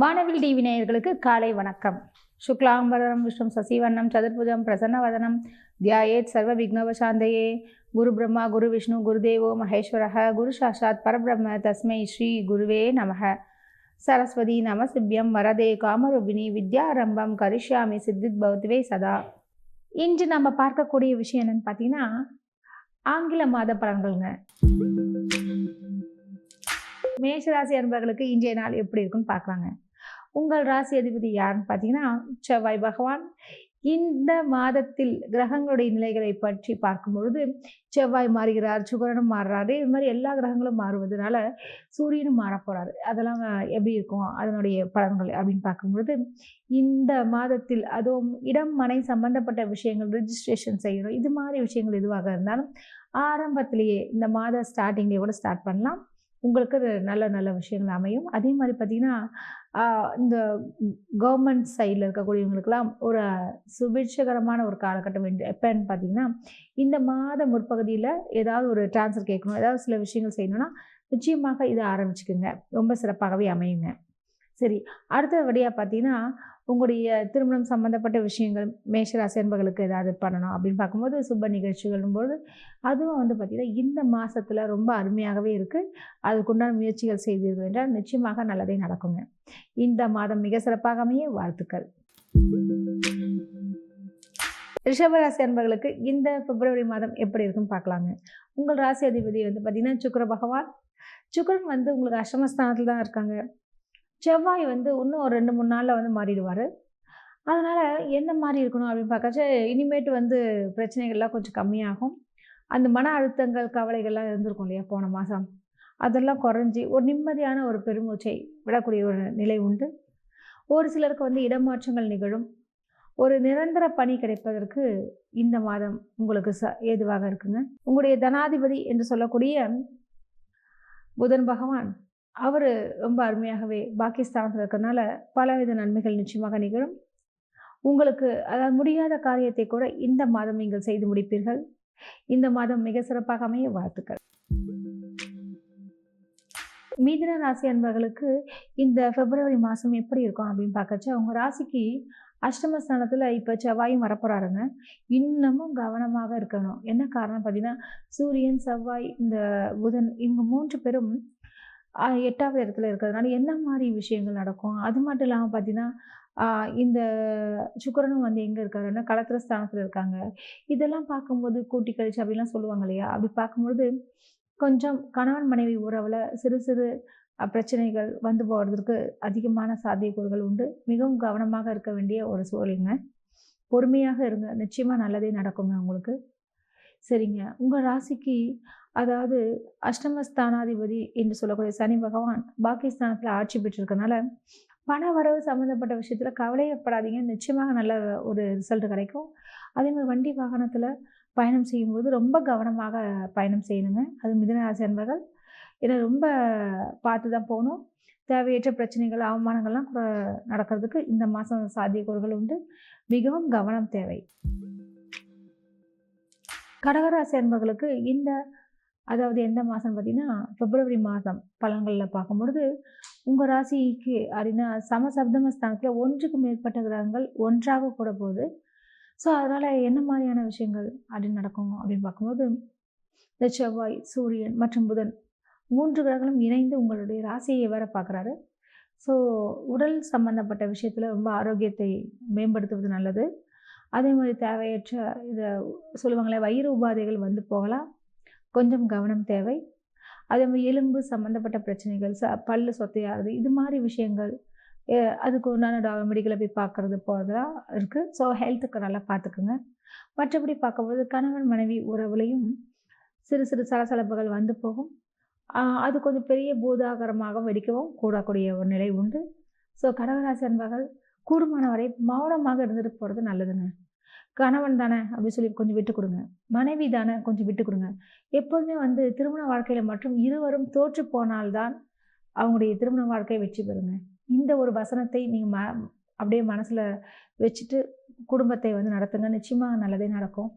வானவில் டிவி நேயர்களுக்கு காலை வணக்கம். சுக்லாம்பரம் விஷ்ணு சசிவண்ணம் சதுர்புஜம் பிரசன்னவதனம் தியாயேத் சர்வ விக்னவசாந்தையே குரு பிரம்மா குரு விஷ்ணு குருதேவோ மகேஸ்வரக குரு சாஷாத் பரபிரம்ம தஸ்மை ஸ்ரீ குருவே நமக. சரஸ்வதி நமசிபியம் வரதே காமரூபிணி வித்யாரம்பம் கரிஷ்யாமி சித்தித் பௌத்வே சதா. இன்று நம்ம பார்க்கக்கூடிய விஷயம் என்னன்னு பார்த்தீங்கன்னா ஆங்கில மாத பலன்கள்ங்க. மேஷராசி அன்பர்களுக்கு இன்றைய நாள் எப்படி இருக்குன்னு பார்க்கலாங்க. உங்கள் ராசி அதிபதி யாருன்னு பார்த்தீங்கன்னா செவ்வாய் பகவான். இந்த மாதத்தில் கிரகங்களுடைய நிலைகளை பற்றி பார்க்கும் பொழுது செவ்வாய் மாறுகிறார் சுகரனும் மாறுறாரு. இது மாதிரி எல்லா கிரகங்களும் மாறுவதனால சூரியனும் மாறப்போறாரு. அதெல்லாம் எப்படி இருக்கும்? அதனுடைய பலன்கள் அப்படின்னு பார்க்கும்பொழுது இந்த மாதத்தில் அதுவும் இடம் மனை சம்பந்தப்பட்ட விஷயங்கள் ரிஜிஸ்ட்ரேஷன் செய்யணும். இது மாதிரி விஷயங்கள் எதுவாக இருந்தாலும் ஆரம்பத்திலேயே இந்த மாத ஸ்டார்டிங்லேயே கூட ஸ்டார்ட் பண்ணலாம். உங்களுக்கு அது நல்ல நல்ல விஷயங்கள் அமையும். அதே மாதிரி பார்த்திங்கன்னா இந்த கவர்மெண்ட் சைடில் இருக்கக்கூடியவங்களுக்கெல்லாம் ஒரு சுபிட்சகரமான ஒரு காலகட்டம் என்று எப்போன்னு பார்த்தீங்கன்னா இந்த மாத முற்பகுதியில் ஏதாவது ஒரு ட்ரான்ஸ்ஃபர் கேட்கணும் ஏதாவது சில விஷயங்கள் செய்யணும்னா நிச்சயமாக இதை ஆரம்பிச்சுக்குங்க. ரொம்ப சிறப்பாகவே அமையுங்க. சரி அடுத்தபடியாக பார்த்தீங்கன்னா உங்களுடைய திருமணம் சம்மந்தப்பட்ட விஷயங்கள் மேஷராசி அன்பர்களுக்கு ஏதாவது பண்ணணும் அப்படின்னு பார்க்கும்போது சுப நிகழ்ச்சிகள்னும் போது அதுவும் வந்து பார்த்திங்கன்னா இந்த மாதத்தில் ரொம்ப அருமையாகவே இருக்குது அதுக்குண்டான முயற்சிகள் செய்தீர்கள் என்றால் நிச்சயமாக நல்லதே நடக்குங்க. இந்த மாதம் மிக சிறப்பாக அமைய வாழ்த்துக்கள். ரிஷபராசி அன்பர்களுக்கு இந்த பிப்ரவரி மாதம் எப்படி இருக்குன்னு பார்க்கலாங்க. உங்கள் ராசி அதிபதி வந்து பார்த்திங்கன்னா சுக்கர பகவான். சுக்கரன் வந்து உங்களுக்கு அஷ்டமஸ்தானத்தில் தான் இருக்காங்க. செவ்வாய் வந்து இன்னும் ஒரு ரெண்டு மூணு நாளில் வந்து மாறிடுவார். அதனால் என்ன மாதிரி இருக்கணும் அப்படின்னு பார்க்கச்ச இனிமேட்டு வந்து பிரச்சனைகள்லாம் கொஞ்சம் கம்மியாகும். அந்த மன அழுத்தங்கள் கவலைகள்லாம் இருந்திருக்கும் இல்லையா போன மாதம் அதெல்லாம் குறைஞ்சி ஒரு நிம்மதியான ஒரு பெருமூச்சை விடக்கூடிய ஒரு நிலை உண்டு. ஒரு சிலருக்கு வந்து இடமாற்றங்கள் நிகழும். ஒரு நிரந்தர பணி கிடைப்பதற்கு இந்த மாதம் உங்களுக்கு ச ஏதுவாக இருக்குங்க. உங்களுடைய தனாதிபதி என்று சொல்லக்கூடிய புதன் பகவான் அவர் ரொம்ப அருமையாகவே பாகிஸ்தானத்தில் இருக்கிறதுனால பலவித நன்மைகள் நிச்சயமாக நிகழும். உங்களுக்கு அதாவது முடியாத காரியத்தை கூட இந்த மாதம் நீங்கள் செய்து முடிப்பீர்கள். இந்த மாதம் மிக சிறப்பாக அமைய வாழ்த்துக்கள். மீதின ராசி அன்பர்களுக்கு இந்த பிப்ரவரி மாதம் எப்படி இருக்கும் அப்படின்னு பார்க்கச்ச அவங்க ராசிக்கு அஷ்டமஸ்தானத்தில் இப்போ செவ்வாயும் வரப்போகிறாருங்க இன்னமும் கவனமாக இருக்கணும். என்ன காரணம் பார்த்தீங்கன்னா சூரியன் செவ்வாய் இந்த புதன் இவங்க மூன்று பேரும் எட்டாவது இடத்துல இருக்கிறதுனால என்ன மாதிரி விஷயங்கள் நடக்கும்? அது மட்டும் இல்லாமல் பார்த்தீங்கன்னா இந்த சுக்கரனும் வந்து எங்கே இருக்காருன்னா களத்திர ஸ்தானத்தில் இருக்காங்க? இதெல்லாம் பார்க்கும்போது கூட்டி கழிச்சு அப்படிலாம் சொல்லுவாங்க இல்லையா? அப்படி பார்க்கும்பொழுது கொஞ்சம் கணவன் மனைவி உறவில் சிறு சிறு பிரச்சனைகள் வந்து போகிறதுக்கு அதிகமான சாத்தியக்கூறுகள் உண்டு. மிகவும் கவனமாக இருக்க வேண்டிய ஒரு சூழலுங்க. பொறுமையாக இருங்க. நிச்சயமாக நல்லதே நடக்குங்க உங்களுக்கு. சரிங்க. உங்கள் ராசிக்கு அதாவது அஷ்டமஸ்தானாதிபதி என்று சொல்லக்கூடிய சனி பகவான் பாகிஸ்தானத்தில் ஆட்சி பெற்றிருக்கனால பண வரவு சம்மந்தப்பட்ட விஷயத்தில் கவலையப்படாதீங்க. நிச்சயமாக நல்ல ஒரு ரிசல்ட் கிடைக்கும். அதே மாதிரி வண்டி வாகனத்தில் பயணம் செய்யும்போது ரொம்ப கவனமாக பயணம் செய்யணுங்க. அது மிதனராசி அன்பர்கள் ஏன்னா ரொம்ப பார்த்து தான் போகணும். தேவையற்ற பிரச்சனைகள் அவமானங்கள்லாம் நடக்கிறதுக்கு இந்த மாதம் சாத்தியக்கூறுகள் உண்டு. மிகவும் கவனம் தேவை. கடகராசி அன்பர்களுக்கு இந்த அதாவது எந்த மாதம் பார்த்திங்கன்னா பிப்ரவரி மாதம் பலன்களில் பார்க்கும்பொழுது உங்கள் ராசிக்கு அப்படின்னா சமசப்தமஸ்தானத்தில் ஒன்றுக்கு மேற்பட்ட கிரகங்கள் ஒன்றாக கூட போகுது ஸோ அதனால் என்ன மாதிரியான விஷயங்கள் அப்படின்னு நடக்கும் அப்படின்னு பார்க்கும்போது இந்த செவ்வாய் சூரியன் மற்றும் புதன் மூன்று கிரகங்களும் இணைந்து உங்களுடைய ராசியை வேற பார்க்குறாரு. ஸோ உடல் சம்பந்தப்பட்ட விஷயத்தில் ரொம்ப ஆரோக்கியத்தை மேம்படுத்துவது நல்லது. அதே மாதிரி தேவையற்ற இதை சொல்லுவாங்களே வயிறு உபாதைகள் வந்து போகலாம். கொஞ்சம் கவனம் தேவை. அதே மாதிரி எலும்பு சம்மந்தப்பட்ட பிரச்சனைகள் ச பல்லு சொத்தையாகிறது இது மாதிரி விஷயங்கள் அதுக்கு உண்டான டாக்டர் மெடிக்கலை போய் பார்க்குறது போகிறதுலாம் இருக்குது ஸோ ஹெல்த்துக்கு நல்லா பார்த்துக்குங்க மற்றபடி பார்க்கும்போது கணவன் மனைவி உறவுலையும் சிறு சிறு சலசலப்புகள் வந்து போகும். அது கொஞ்சம் பெரிய பூதாகரமாக வெடிக்கவும் கூடக்கூடிய ஒரு நிலை உண்டு. ஸோ கடகராசி அன்பர்கள் கூடுமான வரை மௌனமாக இருந்துட்டு போகிறது நல்லதுங்க. கணவன் தானே அப்படின்னு சொல்லி கொஞ்சம் விட்டு கொடுங்க. மனைவி தானே கொஞ்சம் விட்டு கொடுங்க. எப்போதுமே வந்து திருமண வாழ்க்கையில் மற்றும் இருவரும் தோற்று போனால்தான் அவங்களுடைய திருமண வாழ்க்கையை வெற்றி பெறுங்க. இந்த ஒரு வசனத்தை நீங்கள் ம அப்படியே மனசில் வச்சுட்டு குடும்பத்தை வந்து நடத்துங்க. நிச்சயமாக நல்லதே நடக்கும்.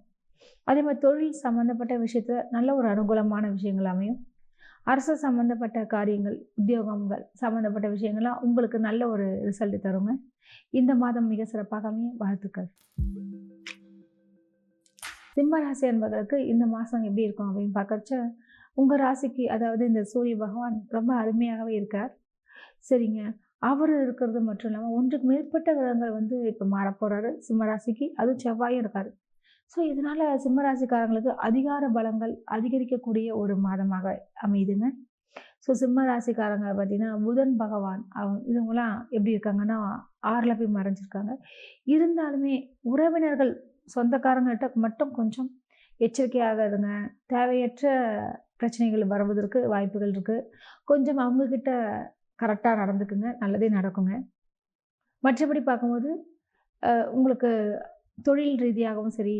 அதே மாதிரி தொழில் சம்மந்தப்பட்ட விஷயத்தில் நல்ல ஒரு அனுகூலமான விஷயங்கள் அமையும். அரசு சம்மந்தப்பட்ட காரியங்கள் உத்தியோகங்கள் சம்மந்தப்பட்ட விஷயங்கள்லாம் உங்களுக்கு நல்ல ஒரு ரிசல்ட் தருங்க. இந்த மாதம் மிக சிறப்பாக அமைய வாழ்த்துக்கள். சிம்ம ராசி அன்பர்களுக்கு இந்த மாதம் எப்படி இருக்கும் அப்படின்னு பார்க்கறச்ச உங்கள் ராசிக்கு அதாவது இந்த சூரிய பகவான் ரொம்ப அருமையாகவே இருக்கார். சரிங்க. அவர் இருக்கிறது மட்டும் இல்லாமல் ஒன்றுக்கு மேற்பட்ட கிரகங்கள் வந்து இப்போ மாறப்போகிறாரு சிம்ம ராசிக்கு அதுவும் செவ்வாயும் இருக்கார். ஸோ இதனால் சிம்ம ராசிக்காரங்களுக்கு அதிகார பலங்கள் அதிகரிக்கக்கூடிய ஒரு மாதமாக அமையுதுங்க. ஸோ சிம்ம ராசிக்காரங்க பார்த்தீங்கன்னா புதன் பகவான் அவங்க இவங்களாம் எப்படி இருக்காங்கன்னா ஆறில் போய் மறைஞ்சிருக்காங்க. இருந்தாலுமே உறவினர்கள் சொந்தக்காரங்கள்ட்ட மட்டும் கொஞ்சம் எச்சரிக்கையாக இருங்க தேவையற்ற பிரச்சனைகள் வருவதற்கு வாய்ப்புகள் இருக்குது கொஞ்சம் அவங்கக்கிட்ட கரெக்டாக நடந்துக்குங்க. நல்லதே நடக்குங்க. மற்றபடி பார்க்கும்போது உங்களுக்கு தொழில் ரீதியாகவும் சரி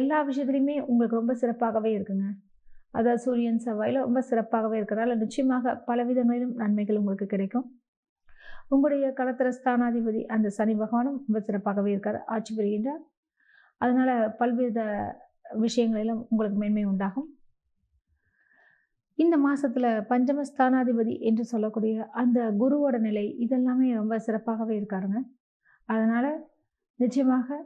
எல்லா விஷயத்துலையுமே உங்களுக்கு ரொம்ப சிறப்பாகவே இருக்குங்க. அதாவது சூரியன் செவ்வாயில் ரொம்ப சிறப்பாகவே இருக்கிறதால நிச்சயமாக பல விதங்களிலும் நன்மைகள் உங்களுக்கு கிடைக்கும். உங்களுடைய களத்திர ஸ்தானாதிபதி அந்த சனி பகவானும் ரொம்ப சிறப்பாகவே இருக்கார். ஆட்சி பெறுகின்றார் அதனால் பல்வித விஷயங்களிலும் உங்களுக்கு மேன்மை உண்டாகும். இந்த மாசத்துல பஞ்சம ஸ்தானாதிபதி என்று சொல்லக்கூடிய அந்த குருவோட நிலை இதெல்லாமே ரொம்ப சிறப்பாகவே இருக்காருங்க. அதனால் நிச்சயமாக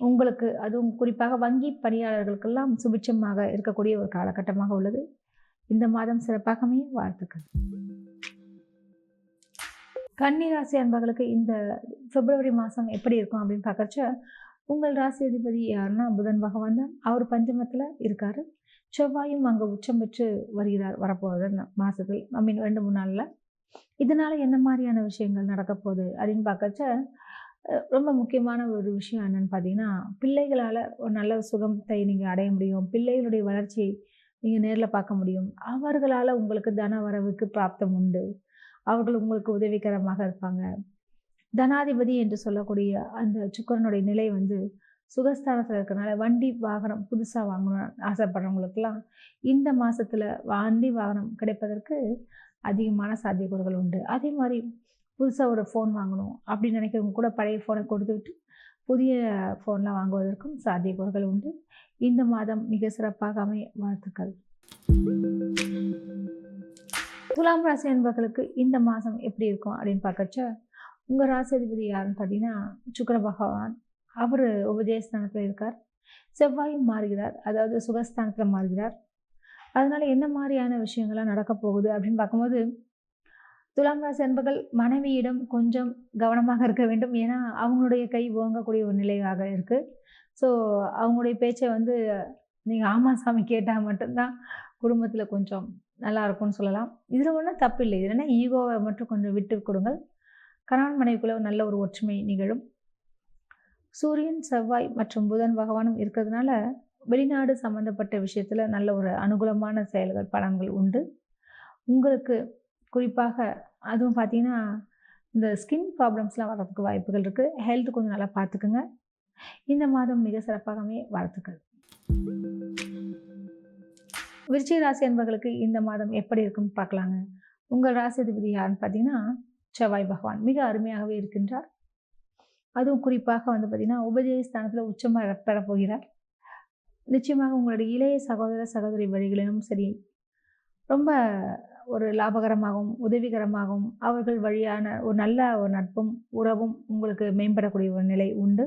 உங்களுக்கு அதுவும் குறிப்பாக வங்கி பணியாளர்களுக்கெல்லாம் சுபிட்சமாக இருக்கக்கூடிய ஒரு காலகட்டமாக உள்ளது. இந்த மாதம் சிறப்பாகவே வாழ்த்துக்கள். கன்னிராசி அன்பர்களுக்கு இந்த பிப்ரவரி மாதம் எப்படி இருக்கும் அப்படின்னு பார்க்கறச்ச உங்கள் ராசி அதிபதி யாருன்னா புதன் பகவான் தான். அவர் பஞ்சமத்தில் இருக்காரு. செவ்வாயும் அங்கே உச்சம் பெற்று வருகிறார் வரப்போகுது அந்த மாதத்தில் ஐ மீன் ரெண்டு மூணு நாளில். இதனால் என்ன மாதிரியான விஷயங்கள் நடக்க போகுது அப்படின்னு பார்க்கச்ச ரொம்ப முக்கியமான ஒரு விஷயம் என்னன்னு பார்த்தீங்கன்னா பிள்ளைகளால் ஒரு நல்ல சுகத்தை நீங்கள் அடைய முடியும். பிள்ளைகளுடைய வளர்ச்சியை நீங்கள் நேரில் பார்க்க முடியும். அவர்களால் உங்களுக்கு தன வரவுக்கு பிராப்தம் உண்டு. அவர்கள் உங்களுக்கு உதவிகரமாக இருப்பாங்க. தனாதிபதி என்று சொல்லக்கூடிய அந்த சுக்கரனுடைய நிலை வந்து சுகஸ்தானத்தில் இருக்கிறனால வண்டி வாகனம் புதுசாக வாங்கணும்னு ஆசைப்படுறவங்களுக்கெல்லாம் இந்த மாதத்தில் வண்டி வாகனம் கிடைப்பதற்கு அதிகமான சாத்தியக்கூறுகள் உண்டு. அதே மாதிரி புதுசாக ஒரு ஃபோன் வாங்கணும் அப்படின்னு நினைக்கிறவங்க கூட பழைய ஃபோனை கொடுத்துவிட்டு புதிய ஃபோன்லாம் வாங்குவதற்கும் சாத்தியக்கூறுகள் உண்டு. இந்த மாதம் மிக சிறப்பாக அமைய வாழ்த்துக்கள். துலாம் ராசி என்பவர்களுக்கு இந்த மாதம் எப்படி இருக்கும் அப்படின்னு பார்க்கச்ச உங்கள் ராசாதிபதி யாருன்னு பார்த்தீங்கன்னா சுக்கர பகவான். அவர் உபஜயஸ்தானத்தில் இருக்கார். செவ்வாயும் மாறுகிறார். அதாவது சுகஸ்தானத்தில் மாறுகிறார். அதனால் என்ன மாதிரியான விஷயங்கள்லாம் நடக்க போகுது அப்படின்னு பார்க்கும்போது துலாம் ராசி அன்பர்கள் மனைவியிடம் கொஞ்சம் கவனமாக இருக்க வேண்டும். ஏன்னா அவங்களுடைய கை ஓங்கக்கூடிய ஒரு நிலையாக இருக்குது ஸோ அவங்களுடைய பேச்சை வந்து நீங்கள் ஆமா சாமி கேட்டால் மட்டும்தான் குடும்பத்தில் கொஞ்சம் நல்லா இருக்கும்னு சொல்லலாம். இதில் ஒன்றும் தப்பு இல்லை. இது என்ன ஈகோவை மட்டும் கொஞ்சம் விட்டு கொடுங்கள். கணவன் மனைவிக்குள்ள நல்ல ஒரு ஒற்றுமை நிகழும். சூரியன் செவ்வாய் மற்றும் புதன் பகவானும் இருக்கிறதுனால வெளிநாடு சம்மந்தப்பட்ட விஷயத்தில் நல்ல ஒரு அனுகூலமான செயல்கள் பலன்கள் உண்டு. உங்களுக்கு குறிப்பாக அதுவும் பார்த்தீங்கன்னா இந்த ஸ்கின் ப்ராப்ளம்ஸ்லாம் வர்றதுக்கு வாய்ப்புகள் இருக்குது ஹெல்த் கொஞ்சம் நல்லா பார்த்துக்குங்க இந்த மாதம் மிக சிறப்பாகவே வாழ்த்துக்கள். விருச்சிக ராசி என்பவர்களுக்கு இந்த மாதம் எப்படி இருக்குன்னு பார்க்கலாங்க. உங்கள் ராசி அதிபதி யாருன்னு பார்த்தீங்கன்னா செவ்வாய் பகவான். மிக அருமையாகவே இருக்கின்றார். அதுவும் குறிப்பாக வந்து பார்த்திங்கன்னா உபஜயஸ்தானத்தில் உச்சமாக பெறப்போகிறார். நிச்சயமாக உங்களுடைய இளைய சகோதர சகோதரி வழிகளிலும் சரி ரொம்ப ஒரு லாபகரமாகவும் உதவிகரமாகவும் அவர்கள் வழியான ஒரு நல்ல ஒரு நட்பும் உறவும் உங்களுக்கு மேம்படக்கூடிய ஒரு நிலை உண்டு.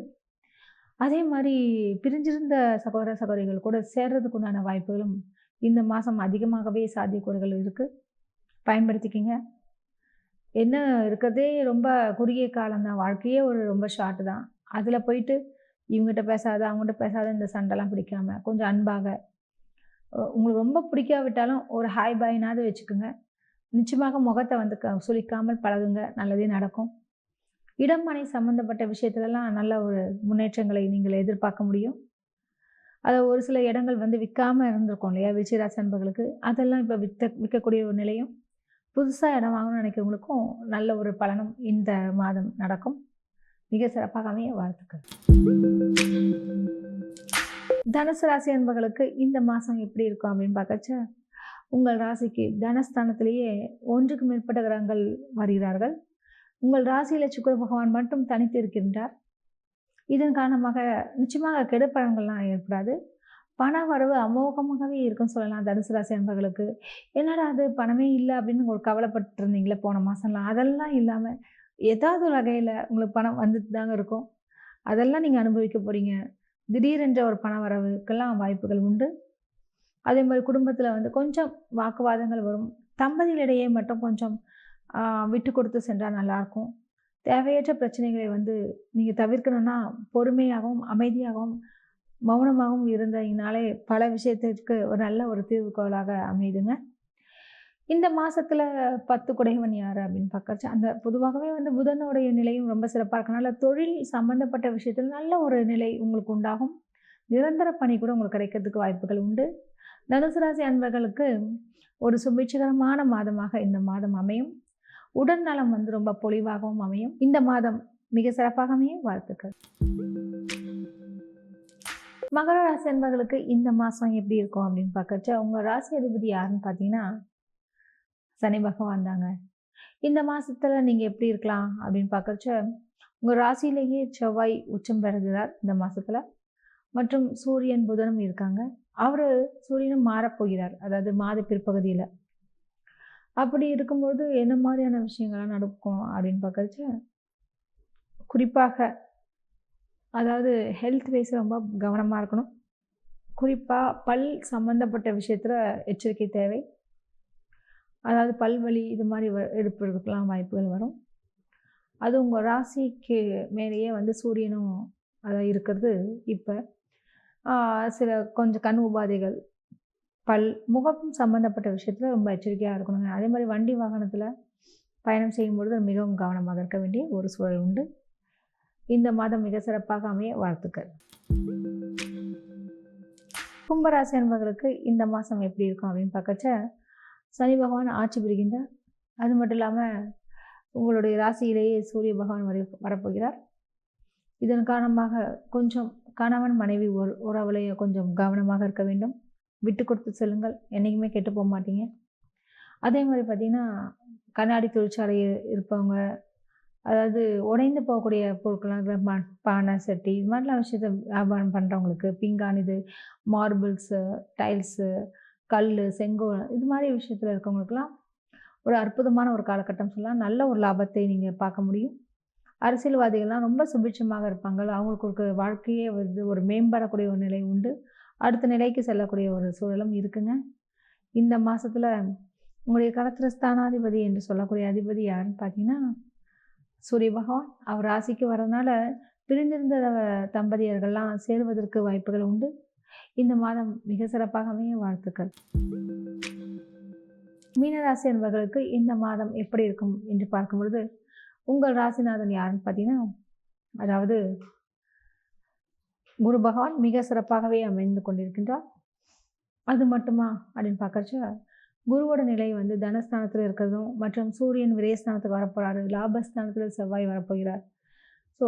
அதே மாதிரி பிரிஞ்சிருந்த சகோதர சகோதரிகள் கூட சேர்றதுக்கு உண்டான வாய்ப்புகளும் இந்த மாதம் அதிகமாகவே சாத்தியக்கூறுகள் இருக்குது பயன்படுத்திக்கிங்க. என்ன இருக்கிறதே ரொம்ப குறுகிய காலம்தான் வாழ்க்கையே ஒரு ரொம்ப ஷார்ட் தான். அதில் போயிட்டு இவங்ககிட்ட பேசாத அவங்ககிட்ட பேசாத இந்த சண்டைலாம் பிடிக்காம கொஞ்சம் அன்பாக. உங்களுக்கு ரொம்ப பிடிக்காவிட்டாலும் ஒரு ஹாய் பாய்னாவது வச்சுக்கோங்க. நிச்சயமாக முகத்தை வந்து க சுளிக்காமல் பழகுங்க. நல்லதே நடக்கும். இடம் சம்மந்தப்பட்ட விஷயத்துலலாம் நல்ல ஒரு முன்னேற்றங்களை நீங்கள் எதிர்பார்க்க முடியும். அதை ஒரு சில இடங்கள் வந்து விற்காமல் இருந்திருக்கும் இல்லையா? விருச்சிராசி அன்பர்களுக்கு அதெல்லாம் இப்போ விற்க விற்கக்கூடிய ஒரு நிலையும். புதுசாக இடம் வாங்கணும்னு நினைக்கிறவங்களுக்கும் நல்ல ஒரு பலனும் இந்த மாதம் நடக்கும். மிக சிறப்பாக அமைய வாழ்த்துக்கள். தனுசு ராசி அன்பர்களுக்கு இந்த மாதம் எப்படி இருக்கும் அப்படின்னு பார்க்கச்ச உங்கள் ராசிக்கு தனஸ்தானத்திலேயே ஒன்றுக்கு மேற்பட்ட கிரகங்கள் வருகிறார்கள். உங்கள் ராசியில் சுக்கர பகவான் மட்டும் தனித்து இருக்கின்றார். இதன் காரணமாக நிச்சயமாக கெடுப்பழங்கள்லாம் ஏற்படாது. பண வரவு அமோகமாகவே இருக்குன்னு சொல்லலாம். தனுசு ராசி அன்பர்களுக்கு. என்னடா அது? பணமே இல்லை அப்படின்னு ஒரு கவலைப்பட்டு இருந்தீங்களே போன மாதம்லாம் அதெல்லாம் இல்லாமல் ஏதாவது ஒரு வகையில் உங்களுக்கு பணம் வந்துட்டு தாங்க இருக்கும். அதெல்லாம் நீங்கள் அனுபவிக்க போகிறீங்க திடீரென்ற ஒரு பண வரவுக்கெல்லாம் வாய்ப்புகள் உண்டு. அதே மாதிரி குடும்பத்தில் வந்து கொஞ்சம் வாக்குவாதங்கள் வரும். தம்பதிகளிடையே மட்டும் கொஞ்சம் விட்டு கொடுத்து சென்றால் நல்லாயிருக்கும். தேவையற்ற பிரச்சனைகளை வந்து நீங்கள் தவிர்க்கணும்னா பொறுமையாகவும் அமைதியாகவும் மௌனமாகவும் இருந்தீங்கனாலே பல விஷயத்திற்கு ஒரு நல்ல ஒரு தீர்வுகோலாக அமையுதுங்க. இந்த மாதத்தில் பத்து குடைவன் யார் அப்படின்னு பார்க்கறச்சு அந்த பொதுவாகவே வந்து புதனுடைய நிலையும் ரொம்ப சிறப்பாக இருக்கனால தொழில் சம்மந்தப்பட்ட விஷயத்தில் நல்ல ஒரு நிலை உங்களுக்கு உண்டாகும். நிரந்தர பணி கூட உங்களுக்கு கிடைக்கிறதுக்கு வாய்ப்புகள் உண்டு. தனுசு ராசி அன்பர்களுக்கு ஒரு சுபிட்சகரமான மாதமாக இந்த மாதம் அமையும். உடல் நலம் வந்து ரொம்ப பொலிவாகவும் அமையும். இந்த மாதம் மிக சிறப்பாக அமையும். வாழ்த்துக்கள். மகர ராசி அன்பர்களுக்கு இந்த மாதம் எப்படி இருக்கும் அப்படின்னு பார்க்கறச்ச உங்கள் ராசி அதிபதி யாருன்னு பார்த்தீங்கன்னா சனி பகவான் தாங்க. இந்த மாதத்தில் நீங்கள் எப்படி இருக்கலாம் அப்படின்னு பார்க்கறச்ச உங்கள் ராசியிலேயே செவ்வாய் உச்சம் பெறுகிறார் இந்த மாதத்தில் மற்றும் சூரியன் புதனும் இருக்காங்க. அவர் சூரியனும் மாறப்போகிறார். அதாவது மாத பிற்பகுதியில். அப்படி இருக்கும்போது என்ன மாதிரியான விஷயங்கள்லாம் நடக்கும் அப்படின்னு பார்க்கறச்ச குறிப்பாக அதாவது ஹெல்த் வைஸ் ரொம்ப கவனமாக இருக்கணும். குறிப்பாக பல் சம்மந்தப்பட்ட விஷயத்தில் எச்சரிக்கை தேவை. அதாவது பல்வலி இது மாதிரி எடுப்பதற்கெல்லாம் வாய்ப்புகள் வரும். அது உங்கள் ராசிக்கு மேலேயே வந்து சூரியனும் அதை இருக்கிறது இப்போ. சில கொஞ்சம் கண் உபாதைகள் பல் முகம் சம்மந்தப்பட்ட விஷயத்தில் ரொம்ப எச்சரிக்கையாக இருக்கணுங்க. அதே மாதிரி வண்டி வாகனத்தில் பயணம் செய்யும்பொழுது மிகவும் கவனமாக இருக்க வேண்டிய ஒரு சூழல் உண்டு. இந்த மாதம் மிக சிறப்பாக அமைய வாழ்த்துக்கள். கும்பராசி அன்பர்களுக்கு இந்த மாதம் எப்படி இருக்கும் அப்படின்னு பார்க்கச்ச சனி பகவான் ஆட்சி புரிகின்றார். அது மட்டும் இல்லாமல் உங்களுடைய ராசியிலேயே சூரிய பகவான் வர வரப்போகிறார். இதன் காரணமாக கொஞ்சம் கணவன் மனைவி ஒரு உறவுலையே கொஞ்சம் கவனமாக இருக்க வேண்டும். விட்டு கொடுத்து செல்லுங்கள். என்றைக்குமே கெட்டு போக மாட்டீங்க. அதே மாதிரி பார்த்திங்கன்னா கண்ணாடி தொழிற்சாலை இருப்பவங்க அதாவது உடைந்து போகக்கூடிய பொருட்கள்லாம் பானை சட்டி இது மாதிரிலாம் விஷயத்த வியாபாரம் பண்ணுறவங்களுக்கு பிங்கான் இது மார்பிள்ஸு டைல்ஸு கல் செங்கோல் இது மாதிரி விஷயத்தில் இருக்கவங்களுக்குலாம் ஒரு அற்புதமான ஒரு காலகட்டம் சொல்லலாம் நல்ல ஒரு லாபத்தை நீங்கள் பார்க்க முடியும். அரசியல்வாதிகள்லாம் ரொம்ப சுபிட்சமாக இருப்பாங்க. அவங்களுக்கு ஒரு வாழ்க்கையே வந்து ஒரு மேம்படக்கூடிய ஒரு நிலை உண்டு. அடுத்த நிலைக்கு செல்லக்கூடிய ஒரு சூழலும் இருக்குங்க. இந்த மாதத்தில் உங்களுடைய களத்திர ஸ்தானாதிபதி என்று சொல்லக்கூடிய அதிபதி யாருன்னு பார்த்தீங்கன்னா சூரிய பகவான் அவர் ராசிக்கு வரனால பிரிந்திருந்த தம்பதியர்கள்லாம் சேருவதற்கு வாய்ப்புகள் உண்டு. இந்த மாதம் மிக சிறப்பாகவே வாழ்த்துக்கள். மீனராசி என்பவர்களுக்கு இந்த மாதம் எப்படி இருக்கும் என்று பார்க்கும் பொழுது உங்கள் ராசிநாதன் யாருன்னு பார்த்தீங்கன்னா அதாவது குரு பகவான் மிக சிறப்பாகவே அமைந்து கொண்டிருக்கின்றார். அது மட்டுமா அப்படின்னு பார்க்கறச்ச குருவோட நிலை வந்து தனஸ்தானத்தில் இருக்கிறதும் மற்றும் சூரியன் விரயஸ்தானத்துக்கு வரப்போகிறாரு லாபஸ்தானத்தில் செவ்வாய் வரப்போகிறார். ஸோ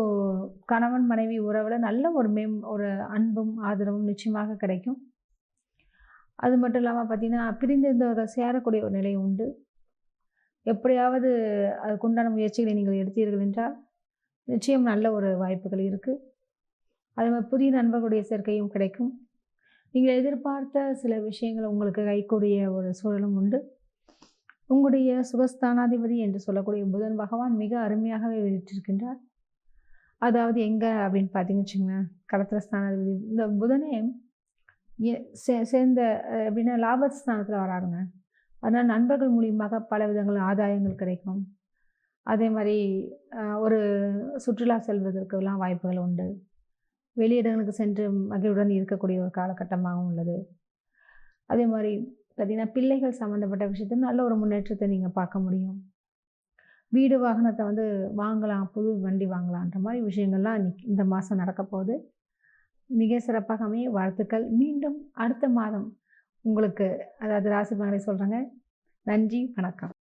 கணவன் மனைவி உறவில் நல்ல ஒரு மேம் ஒரு அன்பும் ஆதரவும் நிச்சயமாக கிடைக்கும். அது மட்டும் இல்லாமல் பார்த்திங்கன்னா பிரிந்திருந்தவர்கள் சேரக்கூடிய ஒரு நிலை உண்டு. எப்படியாவது அதுக்குண்டான முயற்சிகளை நீங்கள் எடுத்தீர்கள் என்றால் நிச்சயம் நல்ல ஒரு வாய்ப்புகள் இருக்குது அதே மாதிரி புதிய நண்பர்களுடைய சேர்க்கையும் கிடைக்கும். நீங்கள் எதிர்பார்த்த சில விஷயங்கள் உங்களுக்கு கைக்கூடிய ஒரு சூழலும் உண்டு. உங்களுடைய சுகஸ்தானாதிபதி என்று சொல்லக்கூடிய புதன் பகவான் மிக அருமையாகவே வெளியிட்டிருக்கின்றார் அதாவது எங்கே அப்படின்னு பார்த்தீங்கன்னு வச்சுங்களேன் கடத்திர ஸ்தானாதிபதி இந்த புதனே சே சேர்ந்த எப்படின்னா லாபஸ்தானத்தில் வராருங்க. அதனால் நண்பர்கள் மூலியமாக பல விதங்கள் ஆதாயங்கள் கிடைக்கும். அதே மாதிரி ஒரு சுற்றுலா செல்வதற்கெல்லாம் வாய்ப்புகள் உண்டு. வெளியிடங்களுக்கு சென்று மகிழ்வுடன் இருக்கக்கூடிய ஒரு காலகட்டமாகவும் உள்ளது. அதே மாதிரி பார்த்திங்கன்னா பிள்ளைகள் சம்மந்தப்பட்ட விஷயத்தில் நல்ல ஒரு முன்னேற்றத்தை நீங்கள் பார்க்க முடியும். வீடு வாகனத்தை வந்து வாங்கலாம் புது வண்டி வாங்கலான்ற மாதிரி விஷயங்கள்லாம் இந்த மாதம் நடக்க போகுது. மிக சிறப்பாக அமைய வாழ்த்துக்கள். மீண்டும் அடுத்த மாதம் உங்களுக்கு அதாவது ராசி மகளை சொல்கிறாங்க நன்றி வணக்கம்.